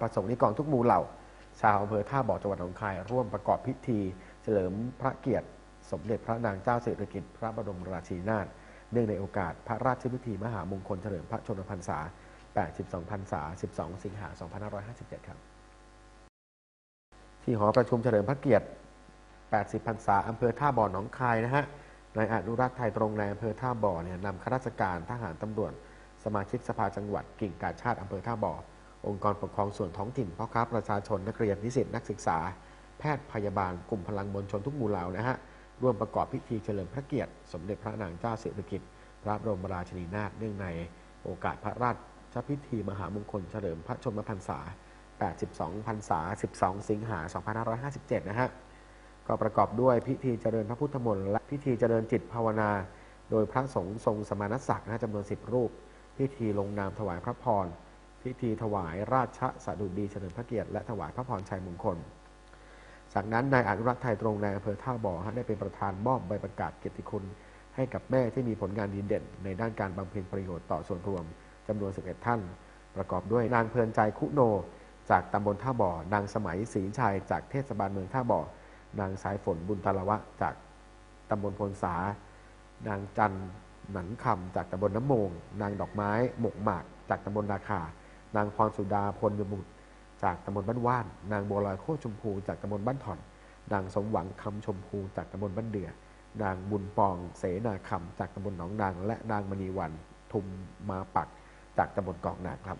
ประสงค์นิกรทุกหมู่เหล่า ชาวอำเภอท่าบ่อจังหวัดหนองคาย ร่วมประกอบพิธี เฉลิมพระเกียรติ สมเด็จพระนางเจ้าสิริกิติ์พระบรมราชินีนาถเนื่องในโอกาสพระราชพิธีมหามงคลเฉลิมพระชนมพรรษา 82 พรรษา 12 สิงหา 2557 ครับ ที่หอประชุมเฉลิมพระเกียรติ 80 พรรษาอำเภอท่าบ่อหนองคายนะฮะนายอนุรักษ์ไทยตรงในอำเภอท่าบ่อเนี่ยนำข้าราชการทหารตำรวจ สมาชิกสภาจังหวัดกิ่งกาชาติอำเภอท่าบ่อ องค์กรปกครองส่วนท้องถิ่นพ่อค้าประชาชนนักเรียนนิสิตนักศึกษา แพทย์พยาบาลกลุ่มพลังมวลชนทุกหมู่เหล่านะฮะร่วมประกอบพิธีเฉลิมพระเกียรติ สมเด็จพระนางเจ้าสิริกิติ์พระบรมราชินีนาถเนื่องในโอกาสพระราชพิธีมหามงคลเฉลิมพระชนมพรรษา 82 พรรษา 12 สิงหา 2557 นะฮะก็ประกอบด้วยพิธีเจริญพระพุทธมนต์และพิธีเจริญจิตภาวนา โดยพระสงฆ์ทรงสมณศักดิ์นะจำนวน 10 รูป พิธีลงนามถวายพระพร พิธีถวายราชสดุดีเฉลิมพระเกียรติและถวายพระพรชัยมงคล จากนั้นนายอนุรักษ์ไทยตรงในอำเภอท่าบ่อได้เป็นประธานมอบใบประกาศเกียรติคุณ ให้กับแม่ที่มีผลงานดีเด่น ในด้านการบำเพ็ญประโยชน์ต่อส่วนรวมจำนวน 11 ท่าน ประกอบด้วยนางเพลินใจคุโน จากตำบลท่าบ่อ นางสมัยศรีชัย จากเทศบาลเมืองท่าบ่อ นางสายฝนบุญตาละวะ จากตำบลพลสา นางจันหนันคำจากตำบลน้ำโมง นางดอกไม้ หมกหมาก จากตำบลนาคา นางพรสุดาพลยมุตจากตำบลบ้านว่าน นางบัวลอยโคชมพูจากตำบลบ้านถ่อน นางสมหวังคำชมพูจากตำบลบ้านเดือ นางบุญปองเสนาคำจากตำบลหนองนาง และนางมณีวันทุมมาปักจากตำบลกอกนางครับ